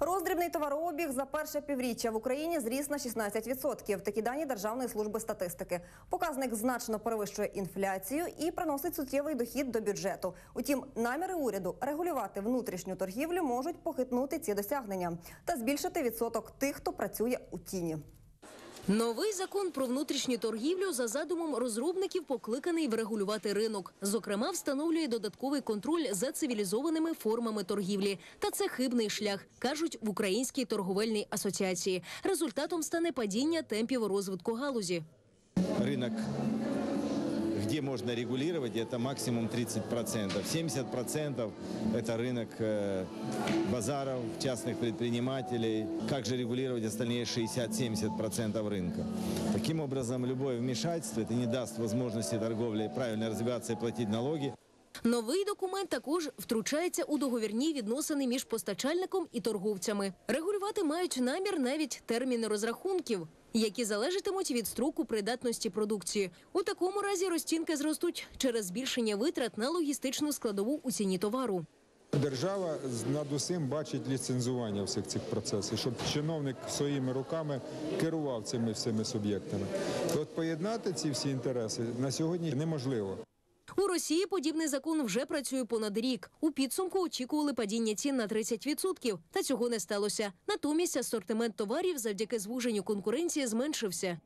Роздрібний товарообіг за перше півріччя в Україні зріс на 16%. Такі дані Державної служби статистики. Показник значно перевищує інфляцію і приносить суттєвий дохід до бюджету. Утім, наміри уряду регулювати внутрішню торгівлю можуть похитнути ці досягнення та збільшити відсоток тих, хто працює у тіні. Новий закон про внутрішню торгівлю за задумом розробників покликаний врегулювати ринок. Зокрема, встановлює додатковий контроль за цивілізованими формами торгівлі. Та це хибний шлях, кажуть в Українській торговельній асоціації. Результатом стане падіння темпів розвитку галузі. рынок, где можно регулировать, это максимум 30%. 70% это рынок э, базаров, частных предпринимателей. Как же регулировать остальные 60-70% рынка? Таким образом, любое вмешательство это не даст возможности торговли правильно развиваться и платить налоги. Новий документ також втручається у договірні відносини між постачальником і торговцями. Регулювати мають намір навіть терміни розрахунків, які залежатимуть від строку придатності продукції. У такому разі розцінки зростуть через збільшення витрат на логістичну складову у ціні товару. Держава над усім бачить ліцензування всіх цих процесів, щоб чиновник своїми руками керував цими всіми суб'єктами. От поєднати ці всі інтереси на сьогодні неможливо. У Росії подібний закон вже працює понад рік. У підсумку очікували падіння цін на 30%, та цього не сталося. Натомість асортимент товарів завдяки звуженню конкуренції зменшився.